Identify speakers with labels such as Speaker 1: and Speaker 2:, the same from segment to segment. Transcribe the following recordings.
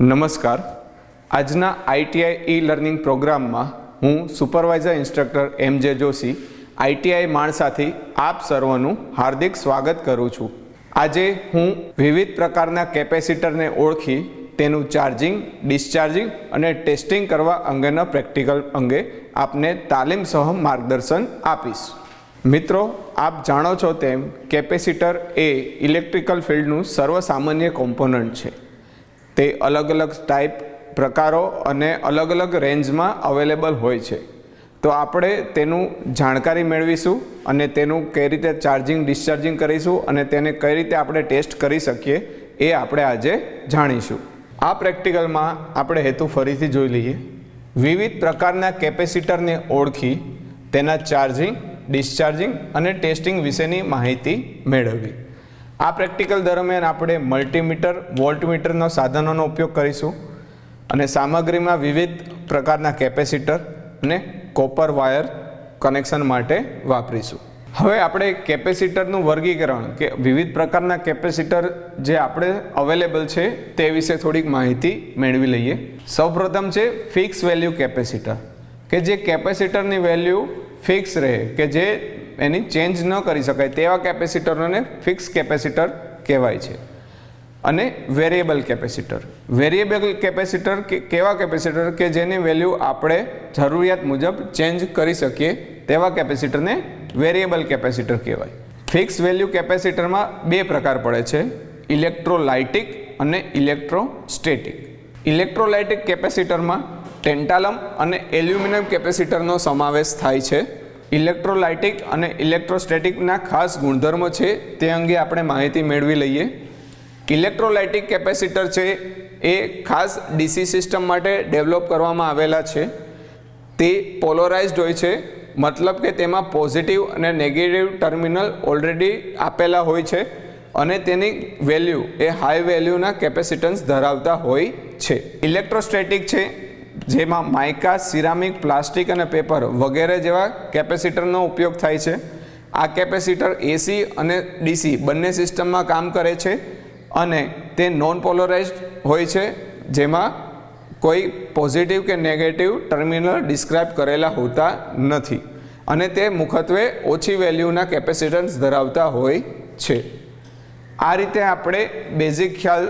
Speaker 1: નમસ્કાર. આજના ITI e learning પ્રોગ્રામમાં હું સુપરવાઇઝર ઇન્સ્ટ્રક્ટર એમ જે જોશી આઈટીઆઈ માણસાથી આપ સર્વનું હાર્દિક સ્વાગત કરું છું. આજે હું વિવિધ પ્રકારના કેપેસિટરને ઓળખી તેનું ચાર્જિંગ, ડિસ્ચાર્જિંગ અને ટેસ્ટિંગ કરવા અંગેના પ્રેક્ટિકલ અંગે આપને તાલીમ સહ માર્ગદર્શન આપીશ. મિત્રો, આપ જાણો છો તેમ કેપેસિટર એ ઇલેક્ટ્રિકલ ફિલ્ડનું સર્વસામાન્ય કોમ્પોનન્ટ છે. તે અલગ અલગ ટાઈપ પ્રકારો અને અલગ અલગ રેન્જમાં અવેલેબલ હોય છે. તો આપણે તેનું જાણકારી મેળવીશું અને તેનું કઈ રીતે ચાર્જિંગ ડિસ્ચાર્જિંગ કરીશું અને તેને કઈ રીતે આપણે ટેસ્ટ કરી શકીએ એ આપણે આજે જાણીશું. આ પ્રેક્ટિકલમાં આપણે હેતુ ફરીથી જોઈ લઈએ. વિવિધ પ્રકારના કેપેસિટરને ઓળખી તેના ચાર્જિંગ ડિસ્ચાર્જિંગ અને ટેસ્ટિંગ વિશેની માહિતી મેળવવી. આ પ્રેક્ટિકલ દરમિયાન આપણે મલ્ટીમીટર, વોલ્ટમીટરના સાધનોનો ઉપયોગ કરીશું અને સામગ્રીમાં વિવિધ પ્રકારના કેપેસિટર અને કોપર વાયર કનેક્શન માટે વાપરીશું. હવે આપણે કેપેસિટરનું વર્ગીકરણ કે વિવિધ પ્રકારના કેપેસિટર જે આપણે અવેલેબલ છે તે વિશે થોડીક માહિતી મેળવી લઈએ. સૌપ્રથમ છે ફિક્સ વેલ્યુ કેપેસિટર, કે જે કેપેસિટરની વેલ્યુ ફિક્સ રહે, કે જે એની ચેન્જ ન કરી શકાય. તેવા કેપેસિટરોને ફિક્સ કેપેસિટર કહેવાય છે. અને વેરિયેબલ કેપેસિટર. વેરિયેબલ કેપેસિટર કે, કેવા કેપેસિટર કે જેની વેલ્યુ આપણે જરૂરિયાત મુજબ ચેન્જ કરી શકીએ, તેવા કેપેસિટરને વેરિયેબલ કેપેસિટર કહેવાય. ફિક્સ વેલ્યુ કેપેસિટરમાં બે પ્રકાર પડે છે. ઇલેક્ટ્રોલાઇટિક અને ઇલેક્ટ્રોસ્ટેટિક ઇલેક્ટ્રોલાઇટિક કેપેસિટરમાં ટેન્ટાલમ અને એલ્યુમિનિયમ કેપેસિટરનો સમાવેશ થાય છે. ઇલેક્ટ્રોલાઇટિક અને ઇલેક્ટ્રોસ્ટેટિકના ખાસ ગુણધર્મો છે તે અંગે આપણે માહિતી મેળવી લઈએ. ઇલેક્ટ્રોલાઇટિક કેપેસિટર છે એ ખાસ ડીસી સિસ્ટમ માટે ડેવલપ કરવામાં આવેલા છે. તે પોલોરાઇઝડ હોય છે, મતલબ કે તેમાં પોઝિટિવ અને નેગેટિવ ટર્મિનલ ઓલરેડી આપેલા હોય છે અને તેની વેલ્યુ એ હાઈ વેલ્યુના કેપેસિટન્સ ધરાવતા હોય છે. ઇલેક્ટ્રોસ્ટેટિક છે જેમાં માઇકા, સિરામિક, પ્લાસ્ટિક અને પેપર વગેરે જેવા કેપેસિટરનો ઉપયોગ થાય છે. આ કેપેસિટર એસી અને ડીસી બંને સિસ્ટમમાં કામ કરે છે અને તે નોન પોલરાઇઝડ હોય છે, જેમાં કોઈ પોઝિટિવ કે નેગેટિવ ટર્મિનલ ડિસ્ક્રાઇબ કરેલા હોતા નથી અને તે મુખ્યત્વે ઓછી વેલ્યુના કેપેસિટન્સ ધરાવતા હોય છે. આ રીતે આપણે બેઝિક ખ્યાલ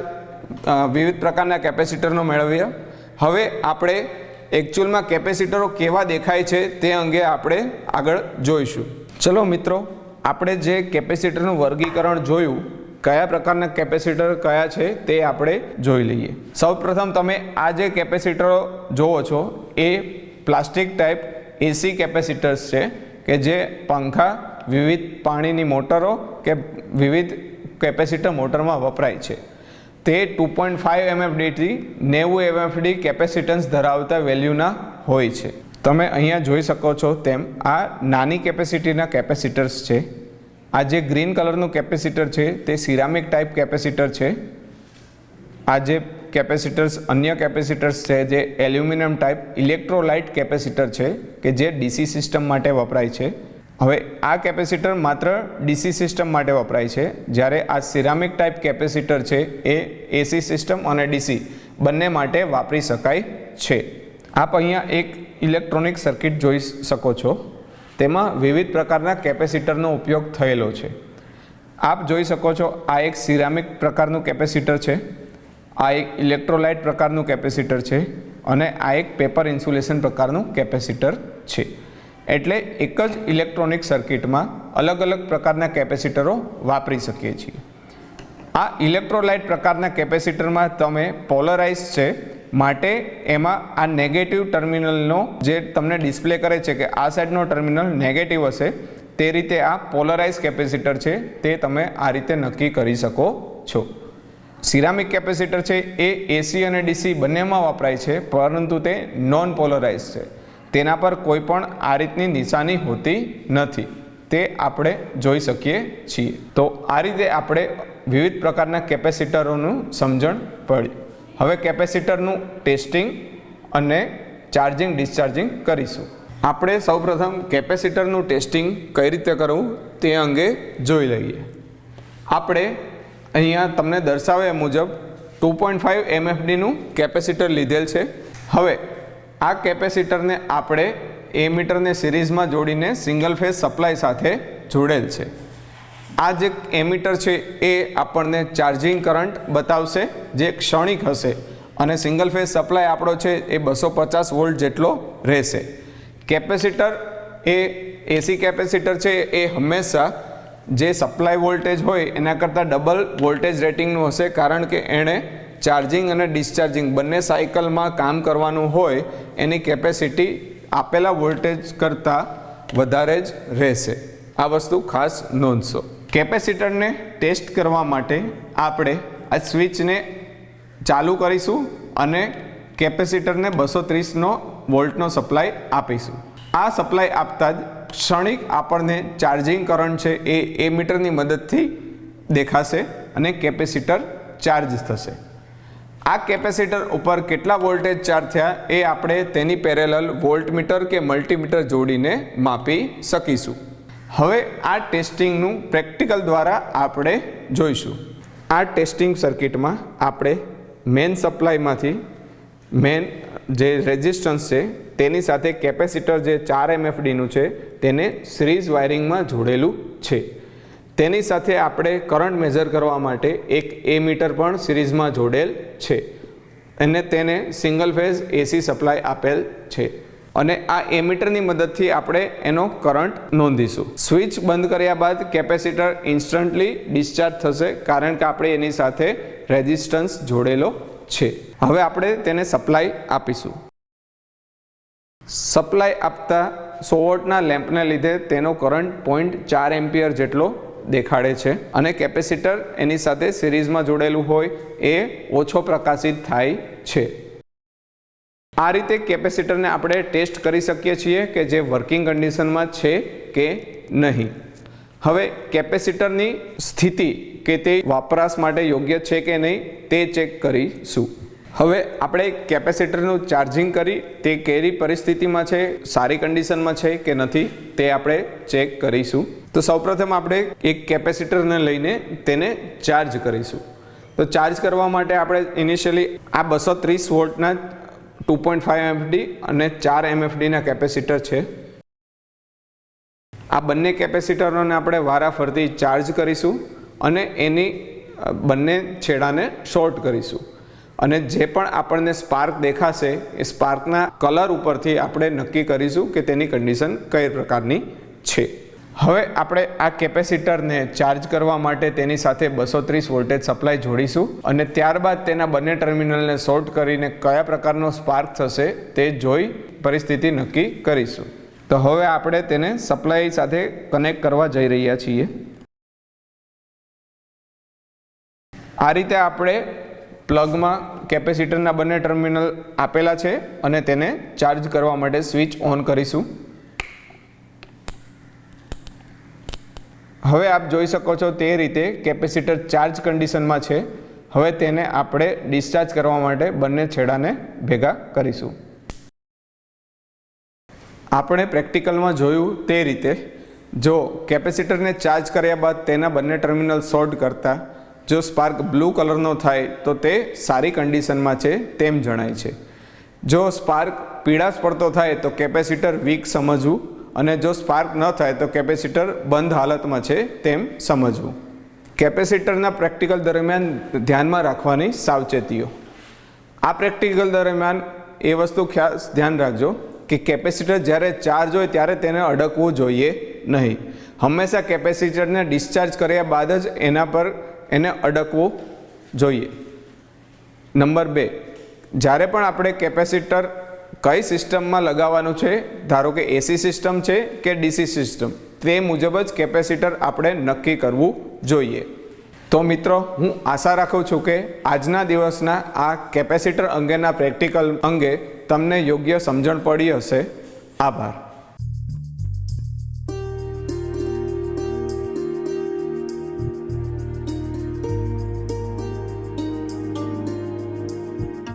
Speaker 1: વિવિધ પ્રકારના કેપેસિટરનો મેળવ્યા. હવે આપણે એકચ્યુઅલમાં કેપેસિટરો કેવા દેખાય છે તે અંગે આપણે આગળ જોઈશું. ચલો મિત્રો, આપણે જે કેપેસિટરનું વર્ગીકરણ જોયું, કયા પ્રકારના કેપેસિટર કયા છે તે આપણે જોઈ લઈએ. સૌપ્રથમ તમે આ જે કેપેસિટરો જુઓ છો, એ પ્લાસ્ટિક ટાઈપ એસી કેપેસિટર્સ છે, કે જે પંખા, વિવિધ પાણીની મોટરો કે વિવિધ કેપેસિટર મોટરમાં વપરાય છે. તે ટુ પોઈન્ટ ફાઇવ એમએફડીથી નેવું એમએફડી કેપેસિટન્સ ધરાવતા વેલ્યુના હોય છે. તમે અહીંયા જોઈ શકો છો તેમ આ નાની કેપેસિટીના કેપેસિટર્સ છે. આ જે ગ્રીન કલરનું કેપેસિટર છે તે સિરામિક ટાઈપ કેપેસિટર છે. આ જે કેપેસિટર્સ અન્ય કેપેસિટર્સ છે જે એલ્યુમિનિયમ ટાઈપ ઇલેક્ટ્રોલાઇટ કેપેસિટર છે કે જે ડીસી સિસ્ટમ માટે વપરાય છે. હવે આ કેપેસિટર માત્ર ડીસી સિસ્ટમ માટે વપરાય છે. જ્યારે આ સિરામિક ટાઈપ કેપેસિટર છે એ એસી સિસ્ટમ અને ડીસી બંને માટે વાપરી શકાય છે. આપ અહીંયા એક ઇલેક્ટ્રોનિક સર્કિટ જોઈ શકો છો. તેમાં વિવિધ પ્રકારના કેપેસિટરનો ઉપયોગ થયેલો છે. આપ જોઈ શકો છો આ એક સિરામિક પ્રકારનું કેપેસિટર છે, આ એક ઇલેક્ટ્રોલાઇટ પ્રકારનું કેપેસિટર છે અને આ એક પેપર ઇન્સ્યુલેશન પ્રકારનું કેપેસિટર છે. એટલે એક જ ઇલેક્ટ્રોનિક સર્કિટમાં અલગ અલગ પ્રકારના કેપેસિટરો વાપરી શકીએ છીએ. આ ઇલેક્ટ્રોલાઇટ પ્રકારના કેપેસિટરમાં તમે પોલરાઇઝ છે, માટે એમાં આ નેગેટિવ ટર્મિનલનો જે તમને ડિસ્પ્લે કરે છે કે આ સાઈડનો ટર્મિનલ નેગેટિવ હશે, તે રીતે આ પોલરાઇઝ કેપેસિટર છે, તે તમે આ રીતે નક્કી કરી શકો છો. સિરામિક કેપેસિટર છે, એ એસી અને ડીસી બંનેમાં વપરાય છે, પરંતુ તે નોન પોલરાઇઝ છે. તેના પર કોઈ પણ આ રીતની નિશાની હોતી નથી. તે આપણે જોઈ શકીએ છીએ. તો આ રીતે આપણે વિવિધ પ્રકારના કેપેસિટરોનું સમજણ પડી હવે કેપેસિટરનું ટેસ્ટિંગ અને ચાર્જિંગ, ડિસ્ચાર્જિંગ કરીશું. આપણે સૌપ્રથમ કેપેસિટરનું ટેસ્ટિંગ કઈ રીતે કરવું તે અંગે જોઈ લઈએ. આપણે અહીંયા તમને દર્શાવ્યા મુજબ ટુ પોઈન્ટ ફાઇવ એમએફડીનું કેપેસિટર લીધેલ છે. હવે આ કેપેસિટરને આપણે એમીટરને સિરીઝમાં જોડીને સિંગલ ફેઝ સપ્લાય સાથે જોડેલ છે. આ જે એમીટર છે, એ આપણને ચાર્જિંગ કરંટ બતાવશે, જે ક્ષણિક હશે. અને સિંગલ ફેઝ સપ્લાય આપણો છે, એ બસો પચાસ વોલ્ટ જેટલો રહેશે. કેપેસિટર એ એસી કેપેસિટર છે, એ હંમેશા જે સપ્લાય વોલ્ટેજ હોય, એના કરતાં ડબલ વોલ્ટેજ રેટિંગનું હશે, કારણ કે એણે ચાર્જિંગ અને ડિસ્ચાર્જિંગ બંને સાયકલમાં કામ કરવાનું હોય, એની કેપેસિટી આપેલા વોલ્ટેજ કરતાં વધારે જ રહેશે. આ વસ્તુ ખાસ નોંધશો. કેપેસિટરને ટેસ્ટ કરવા માટે આપણે આ સ્વિચને ચાલુ કરીશું અને કેપેસિટરને બસો ત્રીસનો વોલ્ટનો સપ્લાય આપીશું. આ સપ્લાય આપતા જ ક્ષણિક આપણને ચાર્જિંગ કરંટ છે એ એ મીટરની મદદથી દેખાશે અને કેપેસિટર ચાર્જ થશે. આ કેપેસિટર ઉપર કેટલા વોલ્ટેજ ચાર્જ થયા એ આપણે તેની પેરેલલ વોલ્ટમીટર કે મલ્ટીમીટર જોડીને માપી શકીશું. હવે આ ટેસ્ટિંગનું પ્રેક્ટિકલ દ્વારા આપણે જોઈશું. આ ટેસ્ટિંગ સર્કિટમાં આપણે મેન સપ્લાયમાંથી મેન જે રેઝિસ્ટન્સ છે તેની સાથે કેપેસિટર જે ચાર એમએફડીનું છે તેને સિરીઝ વાયરિંગમાં જોડેલું છે. તેની સાથે આપણે કરંટ મેઝર કરવા માટે એક એ મીટર પણ સિરીઝમાં જોડેલ છે. અને તેને સિંગલ ફેઝ એસી સપ્લાય આપેલ છે. અને આ એમીટરની મદદથી આપણે એનો કરંટ નોંધીશું. સ્વિચ બંધ કર્યા બાદ કેપેસિટર ઇન્સ્ટન્ટલી ડિસ્ચાર્જ થશે કારણ કે આપણે એની સાથે રેઝિસ્ટન્સ જોડેલો છે. હવે આપણે તેને સપ્લાય આપીશું. સપ્લાય આપતા સો વોટના લેમ્પને લીધે તેનો કરંટ પોઈન્ટ ચાર એમ્પિયર જેટલો દેખાડે છે. અને કેપેસિટર એની સાથે સિરીઝમાં જોડેલું હોય એ ઓછો પ્રકાશિત થાય છે. આ રીતે કેપેસિટરને આપણે ટેસ્ટ કરી શકીએ છીએ કે જે વર્કિંગ કન્ડિશનમાં છે કે નહીં. હવે કેપેસિટરની સ્થિતિ કે તે વપરાશ માટે યોગ્ય છે કે નહીં તે ચેક કરીશું. હવે આપણે કેપેસિટરનું ચાર્જિંગ કરી તે કેરી પરિસ્થિતિમાં છે, સારી કન્ડિશનમાં છે કે નથી તે આપણે ચેક કરીશું. તો સૌપ્રથમ આપણે એક કેપેસિટરને લઈને તેને ચાર્જ કરીશું. તો ચાર્જ કરવા માટે આપણે ઇનિશિયલી આ બસો ત્રીસ વોલ્ટના ટુ પોઈન્ટ ફાઇવ એમએફડી અને ચાર એમએફડીના કેપેસિટર છે. આ બંને કેપેસિટરોને આપણે વારાફરતી ચાર્જ કરીશું અને એની બંને છેડાને શોર્ટ કરીશું. અને જે પણ આપણને સ્પાર્ક દેખાશે, એ સ્પાર્કના કલર ઉપરથી આપણે નક્કી કરીશું કે તેની કન્ડિશન કઈ પ્રકારની છે. હવે આપણે આ કેપેસિટરને ચાર્જ કરવા માટે તેની સાથે બસો ત્રીસ વોલ્ટેજ સપ્લાય જોડીશું અને ત્યારબાદ તેના બંને ટર્મિનલને શોર્ટ કરીને કયા પ્રકારનો સ્પાર્ક થશે તે જોઈ પરિસ્થિતિ નક્કી કરીશું. તો હવે આપણે તેને સપ્લાય સાથે કનેક્ટ કરવા જઈ રહ્યા છીએ. આ રીતે આપણે પ્લગમાં કેપેસિટરના બંને ટર્મિનલ આપેલા છે અને તેને ચાર્જ કરવા માટે સ્વિચ ઓન કરીશું. હવે આપ જોઈ શકો છો તે રીતે કેપેસિટર ચાર્જ કન્ડિશનમાં છે. હવે તેને આપણે ડિસ્ચાર્જ કરવા માટે બંને છેડાને ભેગા કરીશું. આપણે પ્રેક્ટિકલમાં જોયું તે રીતે જો કેપેસિટરને ચાર્જ કર્યા બાદ તેના બંને ટર્મિનલ શોર્ટ કરતા જો સ્પાર્ક બ્લુ કલરનો થાય તો તે સારી કન્ડિશનમાં છે તેમ જણાય છે. જો સ્પાર્ક પીળાશ પડતો થાય તો કેપેસિટર વીક સમજવું અને જો સ્પાર્ક ન થાય તો કેપેસિટર બંધ હાલતમાં છે તેમ સમજવું. કેપેસિટરના પ્રેક્ટિકલ દરમિયાન ધ્યાનમાં રાખવાની સાવચેતીઓ. આ પ્રેક્ટિકલ દરમિયાન એ વસ્તુ ખાસ ધ્યાન રાખજો કે કેપેસિટર જ્યારે ચાર્જ હોય ત્યારે તેને અડકવું જોઈએ નહીં. હંમેશા કેપેસિટરને ડિસ્ચાર્જ કર્યા બાદ જ એના પર એને અડકવું જોઈએ. નંબર બે, જ્યારે પણ આપણે કેપેસિટર કઈ સિસ્ટમમાં લગાવવાનું છે, ધારો કે એસી સિસ્ટમ છે કે ડીસી સિસ્ટમ, તે મુજબ જ કેપેસિટર આપણે નક્કી કરવું જોઈએ. તો મિત્રો, હું આશા રાખું છું કે આજના દિવસના આ કેપેસિટર અંગેના પ્રેક્ટિકલ અંગે તમને યોગ્ય સમજણ પડી હશે. આભાર.